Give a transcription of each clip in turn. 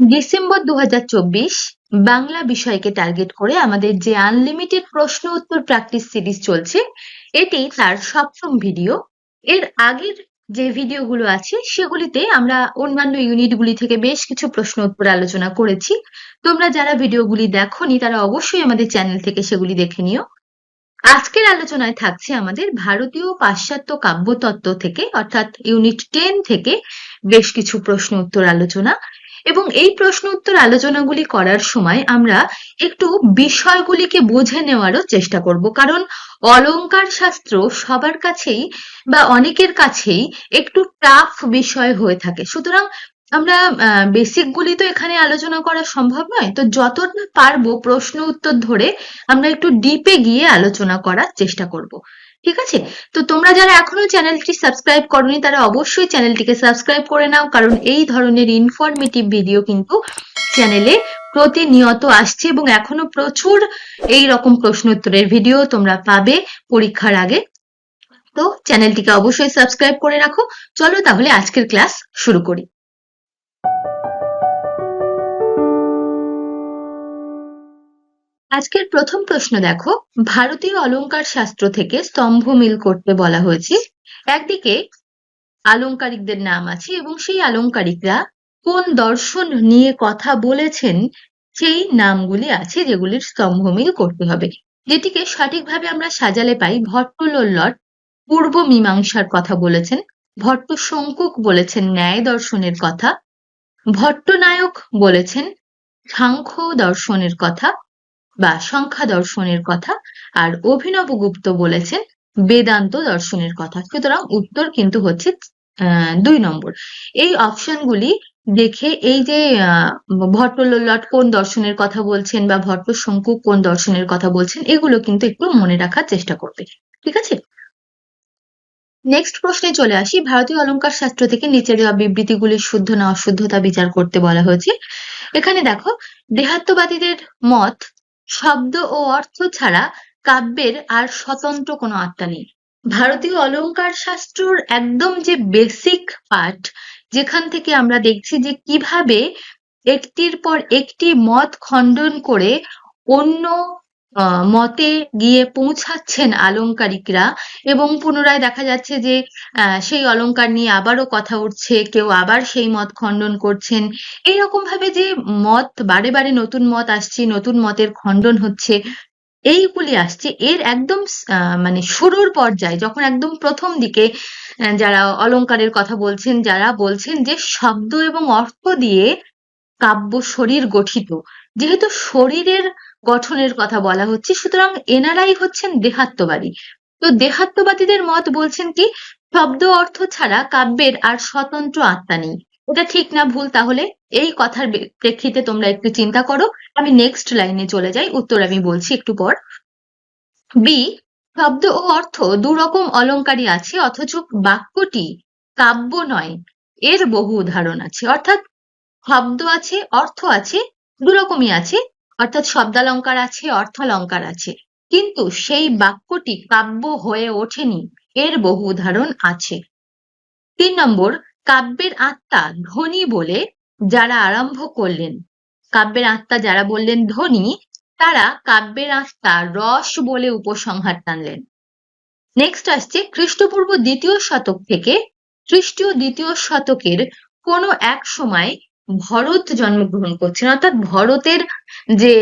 December দু হাজার চব্বিশ বাংলা বিষয়কে টার্গেট করে আমাদের যে আনলিমিটেড প্রশ্ন উত্তর প্র্যাকটিস সিরিজ চলছে, এটি তার সপ্তম ভিডিও। এর আগের যে ভিডিওগুলো আছে, সেগুলিতে আমরা অন্যান্য ইউনিটগুলি থেকে বেশ কিছু প্রশ্ন উত্তর আলোচনা করেছি। তোমরা যারা ভিডিওগুলি দেখোনি, তারা অবশ্যই আমাদের চ্যানেল থেকে সেগুলি দেখে নিও। আজকের আলোচনায় থাকছে আমাদের ভারতীয় পাশ্চাত্য কাব্যতত্ত্ব থেকে, অর্থাৎ ইউনিট টেন থেকে বেশ কিছু প্রশ্ন উত্তর আলোচনা। এবং এই প্রশ্ন উত্তর আলোচনাগুলি করার সময় আমরা একটু বিষয়গুলিকে বুঝে নেওয়ারও চেষ্টা করব। কারণ অলংকার শাস্ত্র সবার কাছেই বা অনেকের কাছেই একটু টাফ বিষয় হয়ে থাকে। সুতরাং আমরা বেসিক গুলি তো এখানে আলোচনা করা সম্ভব নয়। তো যতটা পারব প্রশ্ন উত্তর ধরে আমরা একটু ডিপে গিয়ে আলোচনা করার চেষ্টা করব। ঠিক আছে? তো তোমরা যারা এখনও চ্যানেলটি সাবস্ক্রাইব করনি, তারা অবশ্যই চ্যানেলটিকে সাবস্ক্রাইব করে নাও, কারণ এই ধরনের ইনফরমেটিভ ভিডিও কিন্তু চ্যানেলে প্রতিনিয়ত আসছে এবং এখনও প্রচুর এই রকম প্রশ্ন উত্তরের ভিডিও তোমরা পাবে পরীক্ষার আগে। তো চ্যানেলটিকে অবশ্যই সাবস্ক্রাইব করে রাখো। চলো তাহলে আজকের ক্লাস শুরু করি। আজকের প্রথম প্রশ্ন দেখো। ভারতীয় অলঙ্কার শাস্ত্র থেকে স্তম্ভ মিল করতে বলা হয়েছে। একদিকে আলংকারিকদের নাম আছে এবং সেই আলংকারিকরা কোন দর্শন নিয়ে কথা বলেছেন সেই নামগুলি আছে যেগুলির স্তম্ভ মিল করতে হবে। যেটিকে সঠিকভাবে আমরা সাজালে পাই ভট্টলোল্লট পূর্ব মীমাংসার কথা বলেছেন ভট্ট শঙ্কুক বলেছেন ন্যায় দর্শনের কথা, ভট্টনায়ক বলেছেন সাংখ্য দর্শনের কথা বা সংখ্যা দর্শনের কথা আর অভিনব গুপ্ত বলেছেন বেদান্ত দর্শনের কথা। সুতরাং উত্তর কিন্তু হচ্ছে দুই নম্বর। এই অপশনগুলি দেখে এই যে ভট্টলোল্লট কোন দর্শনের কথা বলছেন বা ভট্ট শঙ্কু কোন দর্শনের কথা বলছেন, এগুলো কিন্তু একটু মনে রাখার চেষ্টা করবে। ঠিক আছে? নেক্সট প্রশ্নে চলে আসি। ভারতীয় অলংকার শাস্ত্র থেকে নিচে দেওয়া বিবৃতিগুলির শুদ্ধ না অশুদ্ধতা বিচার করতে বলা হয়েছে। এখানে দেখো, দেহাত্মবাদীদের মত শব্দ ও অর্থ ছাড়া কাব্যের আর স্বতন্ত্র কোনো আত্মা নেই। ভারতীয় অলঙ্কার শাস্ত্রর একদম যে বেসিক পার্ট যেখান থেকে আমরা দেখছি যে কীভাবে একটির পর একটি মত খণ্ডন করে অন্য মতে গিয়ে পৌঁছাচ্ছেন আলংকারিকরা এবং পুনরায় দেখা যাচ্ছে যে সেই অলংকার নিয়ে আবারও কথা উঠছে, কেউ আবার সেই মত খণ্ডন করছেন। এইরকম ভাবে যে মত, বারে বারে নতুন মত আসছে, নতুন মতের খণ্ডন হচ্ছে, এইগুলি আসছে। এর একদম মানে শুরুর পর্যায়ে, যখন একদম প্রথম দিকে যারা অলংকারের কথা বলছেন, যারা বলছেন যে শব্দ এবং অর্থ দিয়ে কাব্য শরীর গঠিত। যেহেতু শরীরের গঠনের কথা বলা হচ্ছে। সুতরাং এনারাই হচ্ছেন দেহাত্মবাদী। তো দেহাত্মবাদীদের মত বলছেন কি, শব্দ অর্থ ছাড়া কাব্যের আর স্বতন্ত্র আত্মা নেই। এটা ঠিক না ভুল? তাহলে এই কথার প্রেক্ষিতে তোমরা একটু চিন্তা করো। আমি নেক্সট লাইনে চলে যাই, উত্তর আমি বলছি একটু পর। বি শব্দ ও অর্থ দুরকম অলঙ্কারী আছে, অথচ বাক্যটি কাব্য নয়, এর বহু উদাহরণ আছে। অর্থাৎ শব্দ আছে, অর্থ আছে, দুরকমই আছে অর্থাৎ শব্দালঙ্কার আছে, অর্থালঙ্কার আছে। কিন্তু সেই বাক্যটি কাব্য হয়ে ওঠেনি, এর বহু উদাহরণ আছে। তিন নম্বর, কাব্যের আত্মা ধনী বলে যারা আরম্ভ করলেন। কাব্যের আত্মা যারা বললেন ধনী, তারা কাব্যের আত্মা রস বলে উপসংহার টানলেন। নেক্সট আসছে, খ্রিস্টপূর্ব দ্বিতীয় শতক থেকে খ্রিস্টীয় দ্বিতীয় শতকের কোনো এক সময় ভরত জন্মগ্রহণ করছেন। অর্থাৎ ভরতের যে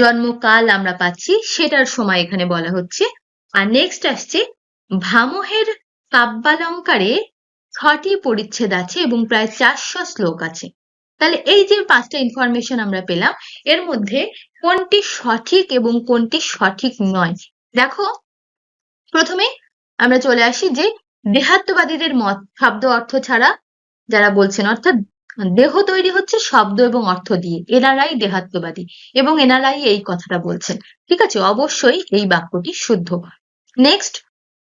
জন্মকাল আমরা পাচ্ছি, সেটার সময় এখানে বলা হচ্ছে। আর নেক্সট আসছে, ভামহের কাব্যালঙ্কারে ছটি পরিচ্ছেদ আছে এবং প্রায় চারশো শ্লোক আছে। তাহলে এই যে পাঁচটা ইনফরমেশন আমরা পেলাম, এর মধ্যে কোনটি সঠিক এবং কোনটি সঠিক নয়? দেখো, প্রথমে আমরা চলে আসি যে, দেহাত্মবাদীদের মত, শব্দ অর্থ ছাড়া যারা বলছেন, অর্থাৎ দেহ তৈরি হচ্ছে শব্দ এবং অর্থ দিয়ে। এনারাই দেহাত্মবাদী এবং এনারাই এই কথাটা বলছেন। ঠিক আছে? অবশ্যই এই বাক্যটি শুদ্ধ। নেক্সট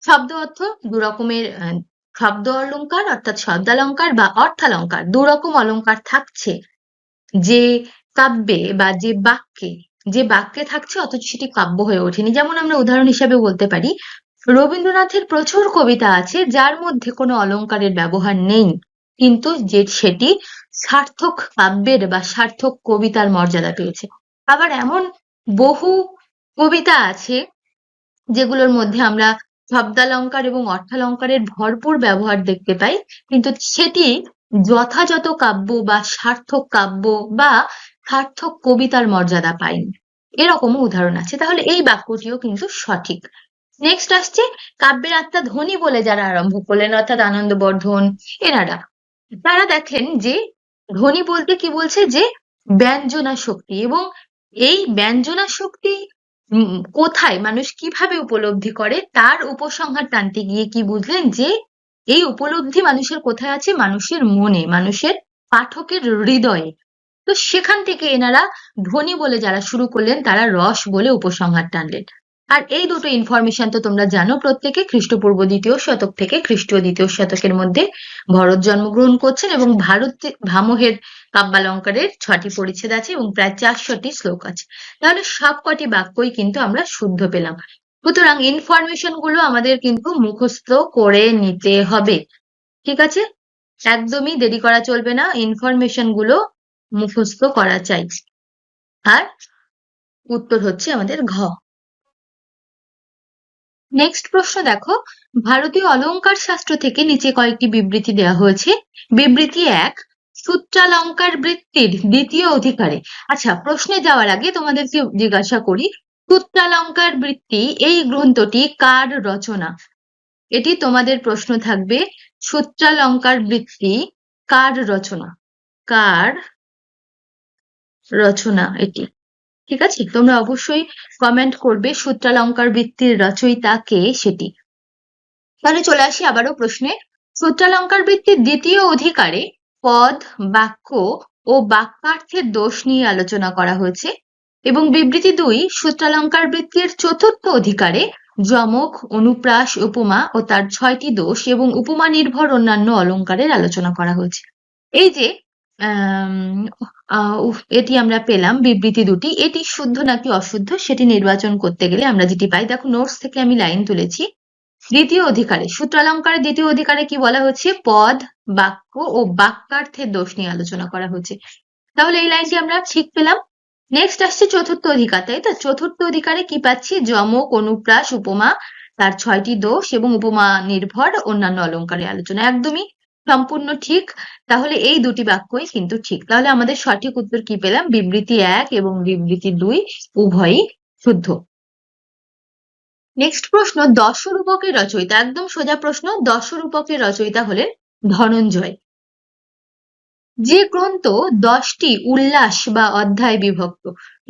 শব্দ অর্থ দু রকমের শব্দ অলঙ্কার অর্থাৎ শব্দালঙ্কার বা অর্থালঙ্কার দু রকম অলঙ্কার থাকছে। যে কাব্যে বা যে বাক্যে যে বাক্যে থাকছে অথচ সেটি কাব্য হয়ে ওঠেনি। যেমন আমরা উদাহরণ হিসেবে বলতে পারি, রবীন্দ্রনাথের প্রচুর কবিতা আছে যার মধ্যে কোনো অলঙ্কারের ব্যবহার নেই। কিন্তু যে সেটি সার্থক কাব্যের বা সার্থক কবিতার মর্যাদা পেয়েছে। আবার এমন বহু কবিতা আছে যেগুলোর মধ্যে আমরা শব্দালঙ্কার এবং অর্থালঙ্কারের ভরপুর ব্যবহার দেখতে পাই, কিন্তু সেটি যথাযথ কাব্য বা সার্থক কাব্য বা সার্থক কবিতার মর্যাদা পায়নি। এরকমও উদাহরণ আছে। তাহলে এই বাক্যটিও কিন্তু সঠিক। নেক্সট আসছে, কাব্যের আত্মা ধ্বনি বলে যারা আরম্ভ করলেন, অর্থাৎ আনন্দবর্ধন এনারা। তারা দেখেন যে ধ্বনি বলতে কি বলছে? যে ব্যঞ্জনা শক্তি এবং এই ব্যঞ্জনা শক্তি কোথায়? মানুষ কীভাবে উপলব্ধি করে? তার উপসংহার টানতে গিয়ে কি বুঝলেন? যে এই উপলব্ধি মানুষের কোথায় আছে? মানুষের মনে, মানুষের পাঠকের হৃদয়ে। তো সেখান থেকে এনারা ধ্বনি বলে যারা শুরু করলেন, তারা রস বলে উপসংহার টানলেন। আর এই দুটো ইনফরমেশন তো তোমরা জানো, প্রত্যেকে খ্রিস্টপূর্ব দ্বিতীয় শতক থেকে খ্রিস্টীয় দ্বিতীয় শতকের মধ্যে ভরত জন্মগ্রহণ করছেন এবং ভারত, ভামহের কাব্যালঙ্কারের ছটি পরিচ্ছেদ আছে এবং প্রায় চারশোটি শ্লোক আছে। তাহলে সবকটি বাক্যই কিন্তু আমরা শুদ্ধ পেলাম। সুতরাং ইনফরমেশনগুলো আমাদের কিন্তু মুখস্থ করে নিতে হবে। ঠিক আছে? একদমই দেরি করা চলবে না ইনফরমেশনগুলো মুখস্থ করা চাই। আর উত্তর হচ্ছে আমাদের ঘ। নেক্সট প্রশ্ন দেখো। ভারতীয় অলঙ্কার শাস্ত্র থেকে নিচে কয়েকটি বিবৃতি দেওয়া হয়েছে। বিবৃতি এক, সূত্রালঙ্কার বৃত্তির দ্বিতীয় অধিকারে। আচ্ছা প্রশ্নে যাওয়ার আগে তোমাদেরকে জিজ্ঞাসা করি, সূত্রালঙ্কার বৃত্তি এই গ্রন্থটি কার রচনা? এটি তোমাদের প্রশ্ন থাকবে, সূত্রালঙ্কার বৃত্তি কার রচনা? কার রচনা এটি? ঠিক আছে? তোমরা অবশ্যই কমেন্ট করবে সূত্রালঙ্কার বৃত্তির রচয়িতা কে সেটি। তাহলে চলে আসি আবারও প্রশ্নে। সূত্রালঙ্কার বৃত্তির দ্বিতীয় অধিকারে পদ, বাক্য ও বাক্যার্থের দোষ নিয়ে আলোচনা করা হয়েছে এবং বিবৃতি দুই, সূত্রালঙ্কার বৃত্তির চতুর্থ অধিকারে যমক, অনুপ্রাস, উপমা ও তার ছয়টি দোষ এবং উপমা নির্ভর অন্যান্য অলঙ্কারের আলোচনা করা হয়েছে। এই যে এটি আমরা পেলাম, বিবৃতি দুটি। এটি শুদ্ধ নাকি অশুদ্ধ, সেটি নির্বাচন করতে গেলে আমরা যেটি পাই, দেখো নোটস থেকে আমি লাইন তুলেছি। দ্বিতীয় অধিকারে সূত্রালঙ্কারের দ্বিতীয় অধিকারে কি বলা হচ্ছে? পদ, বাক্য ও বাক্যার্থের দোষ নিয়ে আলোচনা করা হচ্ছে। তাহলে এই লাইনটি আমরা ঠিক পেলাম। নেক্সট আসছে চতুর্থ অধিকার, তাই তো? চতুর্থ অধিকারে কি পাচ্ছি? যমক, অনুপ্রাস, উপমা, তার ছয়টি দোষ এবং উপমা নির্ভর অন্যান্য অলঙ্কারের আলোচনা। একদমই সম্পূর্ণ ঠিক, তাহলে এই দুটি বাক্যই কিন্তু ঠিক। তাহলে আমাদের সঠিক উত্তর কি পেলাম? বিবৃতি এক এবং বিবৃতি দুই উভয়ই শুদ্ধ। নেক্সট প্রশ্ন, দশরূপকের রচয়িতা, একদম সোজা প্রশ্ন, দশরূপকের রচয়িতা হলেন ধনঞ্জয়। যে গ্রন্থ দশটি উল্লাস বা অধ্যায় বিভক্ত,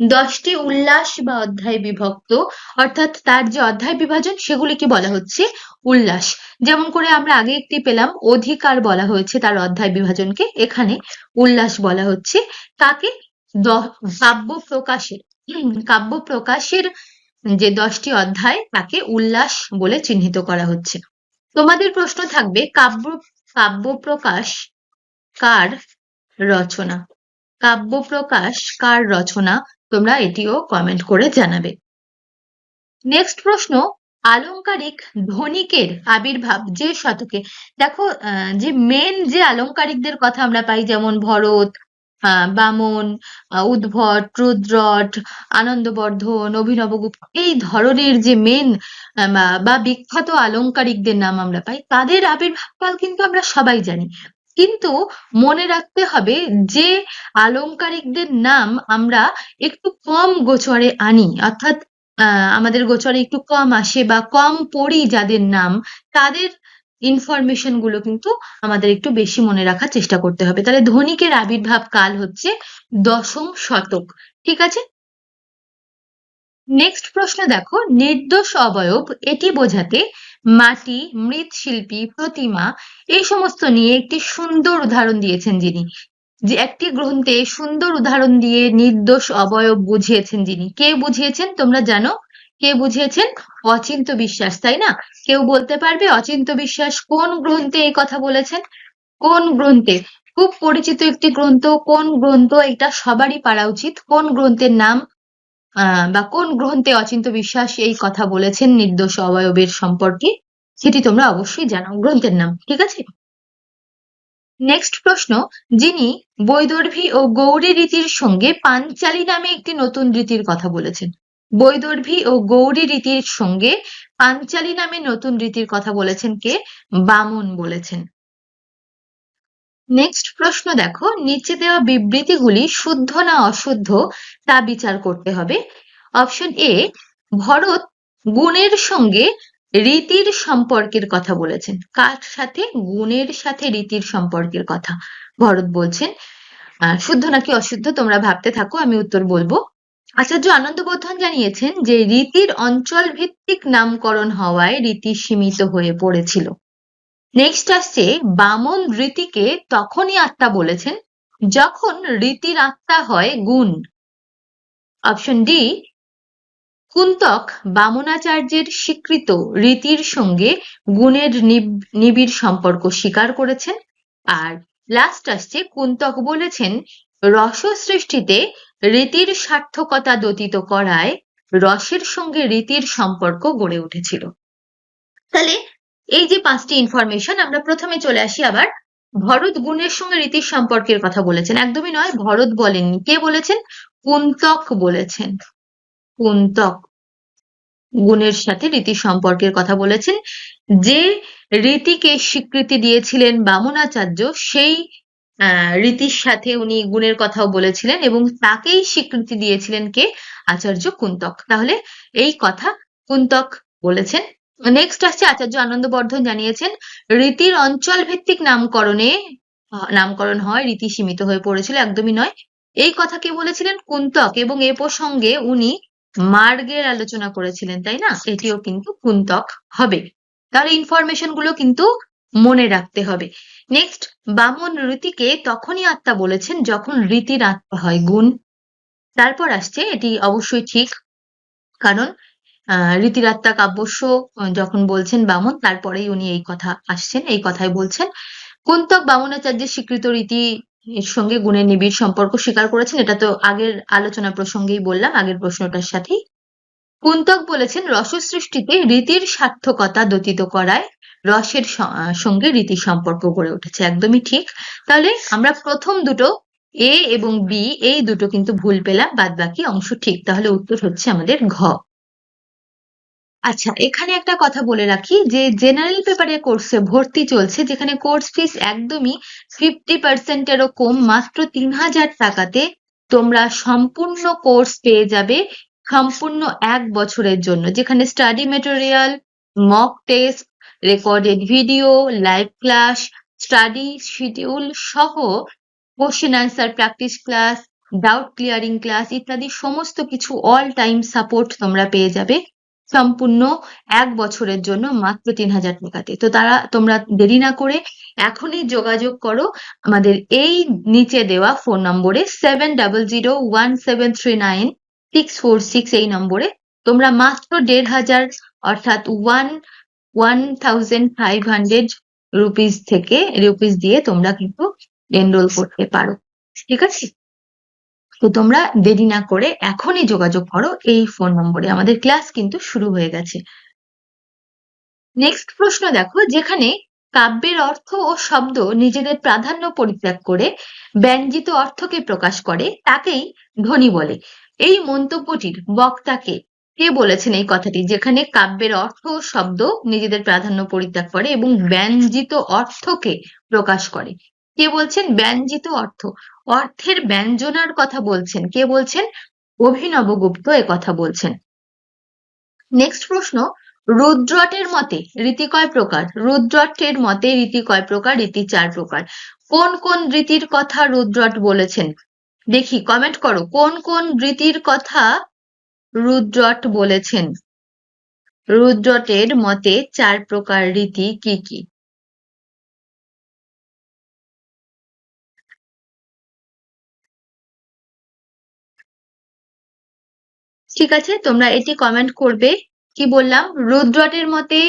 দশটি উল্লাস বা অধ্যায় বিভক্ত, অর্থাৎ তার যে অধ্যায় বিভাজন সেগুলিকে বলা হচ্ছে উল্লাস। যেমন করে আমরা আগে একটি পেলাম, অধিকার বলা হয়েছে তার অধ্যায় বিভাজনকে, এখানে উল্লাস বলা হচ্ছে তাকে কাব্য প্রকাশের কাব্য প্রকাশের যে দশটি অধ্যায় তাকে উল্লাস বলে চিহ্নিত করা হচ্ছে। তোমাদের প্রশ্ন থাকবে, কাব্য কাব্য প্রকাশ কার রচনা। কাব্য প্রকাশ কার রচনা? তোমরা এটিও কমেন্ট করে জানাবে। নেক্সট প্রশ্ন, আলংকারিক ধনিকের আবির্ভাব যে শতকে। দেখো যে মেন যে আলংকারিকদের কথা আমরা পাই, যেমন ভরত বামন উদ্ভট, রুদ্রট, আনন্দবর্ধন অভিনবগুপ্ত এই ধরনের যে মেন বা বিখ্যাত আলংকারিকদের নাম আমরা পাই, তাদের আবির্ভাবকাল কিন্তু আমরা সবাই জানি। কিন্তু মনে রাখতে হবে যে আলংকারিকদের নাম আমরা একটু কম গোচরে আনি। অর্থাৎ আমাদের গোচরে একটু কম আসে বা কম পড়ি যাদের নাম, তাদের ইনফরমেশনগুলো কিন্তু আমাদের একটু বেশি মনে রাখার চেষ্টা করতে হবে। তাহলে ধনিকের আবির্ভাব কাল হচ্ছে দশম শতক। ঠিক আছে? নেক্সট প্রশ্ন দেখো। নির্দোষ অবয়ব এটি বোঝাতে মাটি, মৃৎশিল্পী, প্রতিমা, এই সমস্ত নিয়ে একটি সুন্দর উদাহরণ দিয়েছেন যিনি। যে একটি গ্রন্থে সুন্দর উদাহরণ দিয়ে নির্দোষ, অবয়ব বুঝিয়েছেন যিনি। কে বুঝিয়েছেন তোমরা জানো? কে বুঝিয়েছেন? অচিন্ত বিশ্বাস, তাই না? কেউ বলতে পারবে অচিন্ত বিশ্বাস কোন গ্রন্থে এই কথা বলেছেন? কোন গ্রন্থে? খুব পরিচিত একটি গ্রন্থ। কোন গ্রন্থ? এটা সবারই পারা উচিত। কোন গ্রন্থের নাম? বা কোন গ্রন্থে অচিন্ত বিশ্বাস এই কথা বলেছেন নির্দোষ অবয়বের সম্পর্কে, সেটি তোমরা অবশ্যই জানো গ্রন্থের নাম, ঠিক আছে? নেক্সট প্রশ্ন, যিনি বৈদর্ভী ও গৌরী রীতির সঙ্গে পাঞ্চালী নামে একটি নতুন রীতির কথা বলেছেন। বৈদর্ভী ও গৌরী রীতির সঙ্গে পাঞ্চালী নামে নতুন রীতির কথা বলেছেন কে? বামন বলেছেন। নেক্সট প্রশ্ন দেখো, নিচে দেওয়া বিবৃতিগুলি শুদ্ধ না অশুদ্ধ, তা বিচার করতে হবে। অপশন এ ভরত গুণের সঙ্গে রীতির সম্পর্কের কথা বলেছেন। কার সাথে? গুণের সাথে রীতির সম্পর্কের কথা ভরত বলছেন। শুদ্ধ নাকি অশুদ্ধ? তোমরা ভাবতে থাকো, আমি উত্তর বলব। আচার্য আনন্দবর্ধন জানিয়েছেন যে রীতির অঞ্চল ভিত্তিক নামকরণ হওয়ায় রীতি সীমিত হয়ে পড়েছিল। নেক্সট আসছে, বামন রীতিকে তখনই আত্মা বলেছেন যখন রীতির আত্মা হয় গুণ। অপশন ডি কুন্তক বামনাচার্যের স্বীকৃত রীতির সঙ্গে গুণের নিব- নিবিড় সম্পর্ক স্বীকার করেছেন। আর লাস্ট আসছে, কুন্তক বলেছেন রস সৃষ্টিতে রীতির সার্থকতা দতিত করায় রসের সঙ্গে রীতির সম্পর্ক গড়ে উঠেছিল। তাহলে এই যে পাঁচটি ইনফরমেশন আমরা প্রথমে চলে আসি আবার ভরত গুণের সঙ্গে রীতির সম্পর্কের কথা বলেছেন। একদমই নয়, ভরত বলেননি। কে বলেছেন? কুন্তক বলেছেন। কুন্তক গুণের সাথে রীতি সম্পর্কের কথা বলেছেন। যে রীতিকে স্বীকৃতি দিয়েছিলেন বামনাচার্য, সেই রীতির সাথে উনি গুণের কথাও বলেছিলেন এবং তাকেই স্বীকৃতি দিয়েছিলেন কে? আচার্য কুন্তক। তাহলে এই কথা কুন্তক বলেছেন। নেক্সট আসছে আচার্য আনন্দবর্ধন জানিয়েছেন, রীতির অঞ্চল ভিত্তিক নামকরণে নামকরণ হয়, রীতি সীমিত হয়ে পড়েছিল, একদমই নয়। এই কথা কে বলেছিলেন? কুন্তক। এবং এ প্রসঙ্গে উনি মার্গের আলোচনা করেছিলেন, তাই না? এটিও কিন্তু কুন্তক হবে। তাহলে ইনফরমেশনগুলো কিন্তু মনে রাখতে হবে। নেক্সট বামন রীতিকে তখনই আত্মা বলেছেন যখন রীতির আত্মা হয় গুণ। তারপর আসছে, এটি অবশ্যই ঠিক, কারণ আহ রীতির আত্মা কাব্যস্য যখন বলছেন বামন, তারপরেই উনি এই কথা আসছেন, এই কথাই বলছেন। কুন্তক বামনাচার্যের স্বীকৃত রীতি এর সঙ্গে গুণের নিবিড় সম্পর্ক স্বীকার করেছেন, এটা তো আগের আলোচনা প্রসঙ্গেই বললাম, আগের প্রশ্নটার সাথেই। কুন্তক বলেছেন রস সৃষ্টিতে রীতির সার্থকতা দতিত করায় রসের সঙ্গে রীতি সম্পর্ক গড়ে উঠেছে, একদমই ঠিক। তাহলে আমরা প্রথম দুটো, এ এবং বি, এই দুটো কিন্তু ভুল পেলাম বাদ বাকি অংশ ঠিক। তাহলে উত্তর হচ্ছে আমাদের ঘ। আচ্ছা এখানে একটা কথা বলে রাখি যে জেনারেল পেপারের কোর্সে ভর্তি চলছে, যেখানে কোর্স ফিস একদমই ফিফটি পার্সেন্টেরও কম, মাত্র তিন হাজার টাকাতে তোমরা সম্পূর্ণ কোর্স পেয়ে যাবে সম্পূর্ণ এক বছরের জন্য, যেখানে study material mock test recorded video live class study schedule সহ question answer practice class doubt clearing class ইত্যাদি সমস্ত কিছু অল টাইম সাপোর্ট তোমরা পেয়ে যাবে। সম্পূর্ণ এক বছরের জন্য মাত্র তিন হাজার টাকাতে তো তারা, তোমরা দেরি না করে এখনই যোগাযোগ করো আমাদের এই নিচে দেওয়া ফোন নম্বরে seven double zero one seven three nine six four six এই নম্বরে। তোমরা মাত্র দেড় হাজার অর্থাৎ one one thousand five hundred rupees থেকে রুপিস দিয়ে তোমরা কিন্তু এনরোল করতে পারো। ঠিক আছে? তো তোমরা দেরি না করে এখনই যোগাযোগ করো, এই ফোন নম্বরে। আমাদের ক্লাস কিন্তু শুরু হয়ে গেছে। নেক্সট প্রশ্ন দেখো, যেখানে কাব্যের অর্থ ও শব্দ নিজেদের প্রাধান্য পরিত্যাগ করে, ব্যঞ্জিত অর্থকে প্রকাশ করে, তাকেই ধ্বনি বলে। এই মন্তব্যটির বক্তাকে কে বলেছেন এই কথাটি? যেখানে কাব্যের অর্থ ও শব্দ নিজেদের প্রাধান্য পরিত্যাগ করে এবং ব্যঞ্জিত অর্থকে প্রকাশ করে। কে বলছেন ব্যঞ্জিত অর্থ? অর্থের ব্যঞ্জনার কথা বলছেন। কে বলছেন? অভিনব গুপ্ত এ কথা বলছেন। নেক্সট প্রশ্ন, রুদ্রটের মতে রীতি কয় প্রকার? রুদ্রটের মতে রীতি কয় প্রকার? রীতি চার প্রকার। কোন কোন রীতির কথা রুদ্রট বলেছেন? দেখি কমেন্ট করো। কোন কোন রীতির কথা রুদ্রট বলেছেন? রুদ্রটের মতে চার প্রকার রীতি কি কি? ঠিক আছে, তোমরা এটি কমেন্ট করবে। কি বললাম? রুদ্রটের মতে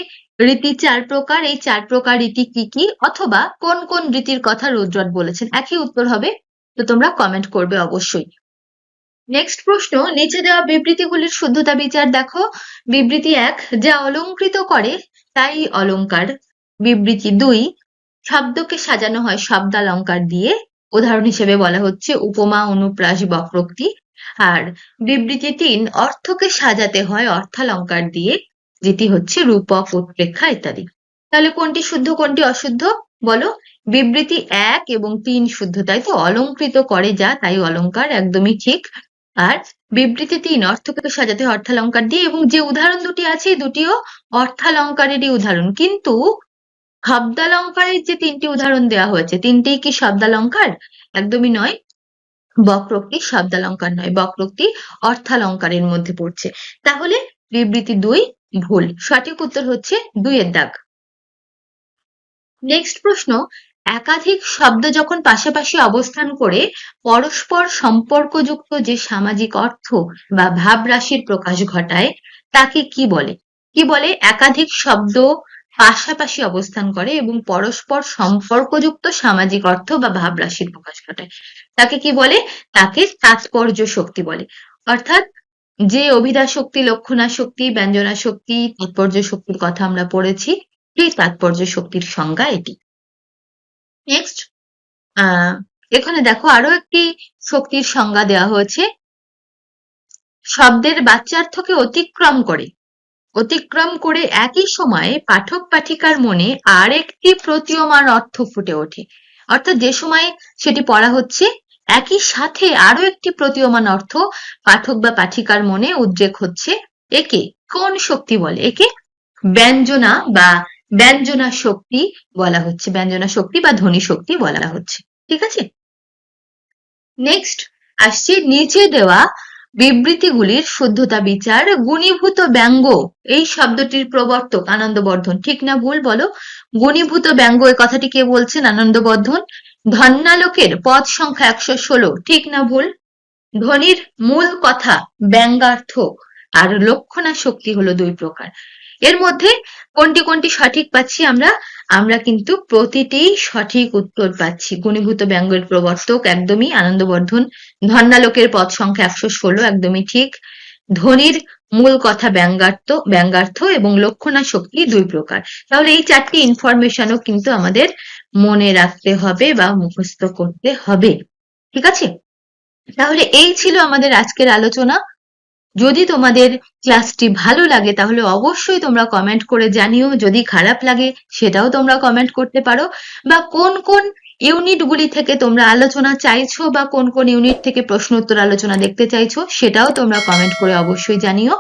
রীতি চার প্রকার, এই চার প্রকার রীতি কি কি? অথবা কোন কোন রীতির কথা রুদ্রট বলেছেন? একই উত্তর হবে, তো তোমরা কমেন্ট করবে অবশ্যই। নেক্সট প্রশ্ন, নিচে দেওয়া বিবৃতিগুলির শুদ্ধতা বিচার দেখো। বিবৃতি এক, যা অলঙ্কৃত করে, তাই অলংকার বিবৃতি দুই, শব্দকে সাজানো হয় শব্দালঙ্কার দিয়ে। উদাহরণ হিসেবে বলা হচ্ছে উপমা, অনুপ্রাস, বক্রোক্তি। আর বিবৃতি তিন অর্থকে সাজাতে হয় অর্থালঙ্কার দিয়ে, যেটি হচ্ছে রূপক উৎপ্রেক্ষা ইত্যাদি। তাহলে কোনটি শুদ্ধ, কোনটি অশুদ্ধ? বলো, বিবৃতি এক এবং তিন শুদ্ধ, তাই তো? অলঙ্কৃত করে যা, তাই অলঙ্কার একদমই ঠিক। আর বিবৃতি তিন, অর্থকে সাজাতে অর্থালঙ্কার দিয়ে এবং যে উদাহরণ দুটি আছে, দুটিও অর্থালঙ্কারেরই উদাহরণ। কিন্তু শব্দালঙ্কারের যে তিনটি উদাহরণ দেওয়া হয়েছে, তিনটেই কি শব্দালঙ্কার? একদমই নয়। বক্রোক্তি শব্দালঙ্কার নয়, বক্রোক্তি অর্থালঙ্কারের মধ্যে পড়ছে। তাহলে বিবৃতি দুই, ভুল। সঠিক উত্তর হচ্ছে দুইয়ের দাগ। নেক্সট প্রশ্ন, একাধিক শব্দ যখন পাশাপাশি অবস্থান করে, পরস্পর সম্পর্কযুক্ত যে সামাজিক অর্থ বা ভাব রাশির প্রকাশ ঘটায়, তাকে কি বলে? কি বলে? একাধিক শব্দ পাশাপাশি অবস্থান করে এবং পরস্পর সম্পর্কযুক্ত সামাজিক অর্থ বা ভাব রাশির প্রকাশ ঘটায় তাকে কি বলে? তাকে তাৎপর্য শক্তি বলে। অর্থাৎ যে অভিধা শক্তি, লক্ষণা শক্তি, ব্যঞ্জনা শক্তি, তাৎপর্য শক্তির কথা আমরা পড়েছি, সেই তাৎপর্য শক্তির সংজ্ঞা এটি। নেক্সট এখানে দেখো আরও একটি শক্তির সংজ্ঞা দেওয়া হয়েছে। শব্দের বাচ্যার্থকে অতিক্রম করে। অতিক্রম করে একই সময়ে পাঠক পাঠিকার মনে আরেকটি প্রতীয়মান অর্থ ফুটে ওঠে। অর্থাৎ যে সময়ে সেটি পড়া হচ্ছে, একই সাথে আরও একটি প্রতীয়মান অর্থ পাঠক বা পাঠিকার মনে উদ্রেক হচ্ছে। একে কোন শক্তি বলে? একে ব্যঞ্জনা বা ব্যঞ্জনা শক্তি বলা হচ্ছে। ব্যঞ্জনা শক্তি বা ধ্বনি শক্তি বলা হচ্ছে। ঠিক আছে? নেক্সট আসছে নিচে দেওয়া বিবৃতিগুলির শুদ্ধতা বিচার, গুণীভূত ব্যঙ্গ, এই শব্দটির প্রবর্তক আনন্দবর্ধন। ঠিক না ভুল বলো? গুণীভূত ব্যঙ্গ এই কথাটি কে বলছেন? আনন্দবর্ধন। ধন্যালোকের পদ সংখ্যা একশো ষোলো। ঠিক না ভুল? ধ্বনির মূল কথা ব্যঙ্গার্থ। আর লক্ষণা শক্তি হলো দুই প্রকার। এর মধ্যে কোনটি কোনটি সঠিক পাচ্ছি আমরা আমরা কিন্তু প্রতিটি সঠিক উত্তর পাচ্ছি। গুণীভূত ব্যঙ্গের প্রবর্তক একদমই আনন্দবর্ধন। ধন্যালোকের পদ সংখ্যা একশো ষোলো, একদমই ঠিক। ধ্বনির মূল কথা ব্যঙ্গার্থ ব্যঙ্গার্থ এবং লক্ষণা শক্তি দুই প্রকার। তাহলে এই চারটি ইনফরমেশনও কিন্তু আমাদের মনে রাখতে হবে বা মুখস্থ করতে হবে। ঠিক আছে? তাহলে এই ছিল আমাদের আজকের আলোচনা। যদি তোমাদের ক্লাসটি ভালো লাগে, তাহলে অবশ্যই তোমরা কমেন্ট করে জানিও। যদি খারাপ লাগে, সেটাও তোমরা কমেন্ট করতে পারো। বা কোন কোন ইউনিটগুলি থেকে তোমরা আলোচনা চাইছো বা কোন কোন ইউনিট থেকে প্রশ্ন উত্তর আলোচনা দেখতে চাইছো, সেটাও তোমরা কমেন্ট করে অবশ্যই জানিও।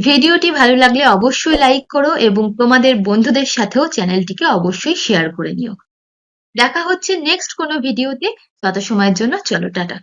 ভিডিওটি ভালো লাগলে অবশ্যই লাইক করো এবং তোমাদের বন্ধুদের সাথেও চ্যানেলটিকে অবশ্যই শেয়ার করে নিও। দেখা হচ্ছে নেক্সট কোনো ভিডিওতে। তত সময়ের জন্য চলো, টাটা।